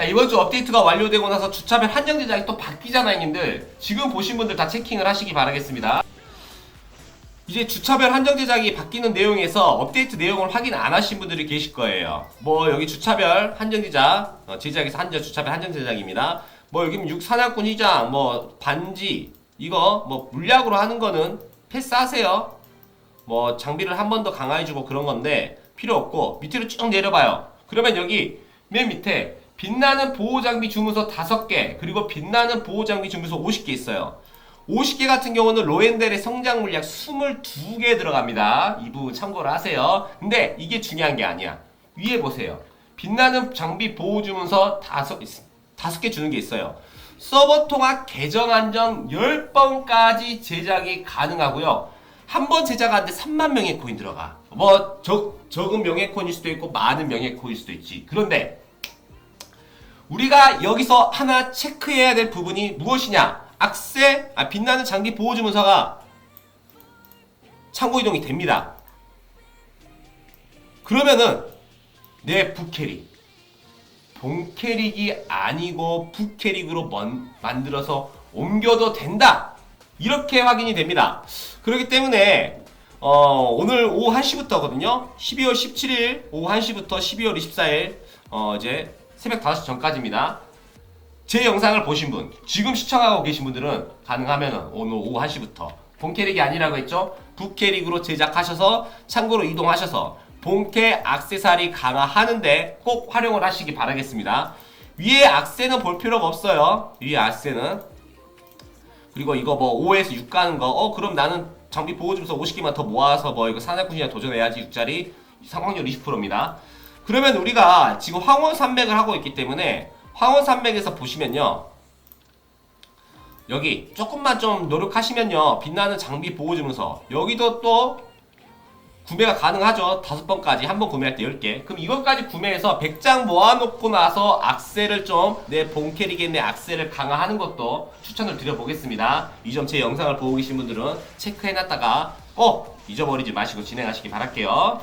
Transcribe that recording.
자, 이번 주 업데이트가 완료되고 나서 주차별 한정 제작이 또 바뀌잖아요, 형님들. 지금 보신 분들 다 체킹을 하시기 바라겠습니다. 이제 주차별 한정 제작이 바뀌는 내용에서 업데이트 내용을 확인 안 하신 분들이 계실 거예요. 뭐 여기 주차별 한정 제작, 어, 제작에서 한정 주차별 한정 제작입니다. 뭐 여기 육산약군 희장, 뭐 반지 이거 뭐 물약으로 하는 거는 패스하세요. 뭐 장비를 한 번 더 강화해주고 그런 건데 필요 없고 밑으로 쭉 내려봐요. 그러면 여기 맨 밑에 빛나는 보호 장비 주문서 5개 그리고 빛나는 보호 장비 주문서 50개 있어요. 50개 같은 경우는 로엔델의 성장 물약 22개 들어갑니다. 이 부분 참고를 하세요. 근데 이게 중요한 게 아니야. 위에 보세요. 빛나는 장비 보호 주문서 다섯 다섯 개 주는 게 있어요. 서버 통합 계정 안정 10번까지 제작이 가능하고요. 한 번 제작하는데 3만 명의 코인 들어가. 뭐 적, 적은 명의 코인일 수도 있고 많은 명의 코인일 수도 있지. 그런데 우리가 여기서 하나 체크해야 될 부분이 무엇이냐? 악세, 아, 빛나는 장비 보호 주문서가 창고 이동이 됩니다. 그러면은 내 부캐릭 본캐릭이 아니고 부캐릭으로 먼, 만들어서 옮겨도 된다. 이렇게 확인이 됩니다. 그렇기 때문에 어, 오늘 오후 1시부터거든요. 12월 17일 오후 1시부터 12월 24일 어, 이제 새벽 5시 전까지입니다. 제 영상을 보신 분, 지금 시청하고 계신 분들은 가능하면 오늘 오후 1시부터 본캐릭이 아니라고 했죠? 부캐릭으로 제작하셔서 창고로 이동하셔서 본캐 악세사리 강화하는데 꼭 활용을 하시기 바라겠습니다. 위에 악세는 볼 필요가 없어요. 위에 악세는. 그리고 이거 뭐 5에서 6 가는 거, 어, 그럼 나는 장비 보호주면서 50개만 더 모아서 뭐 이거 산악군이나 도전해야지 6짜리 상황률 20%입니다. 그러면 우리가 지금 황혼 산맥을 하고 있기 때문에 황혼 산맥에서 보시면요. 여기 조금만 좀 노력하시면요. 빛나는 장비 보호주문서 여기도 또 구매가 가능하죠. 다섯 번까지 한 번 구매할 때 10개. 그럼 이것까지 구매해서 100장 모아놓고 나서 악셀을 좀내 본 캐릭의 내 악셀을 강화하는 것도 추천을 드려보겠습니다. 이 점 제 영상을 보고 계신 분들은 체크해놨다가 꼭 잊어버리지 마시고 진행하시기 바랄게요.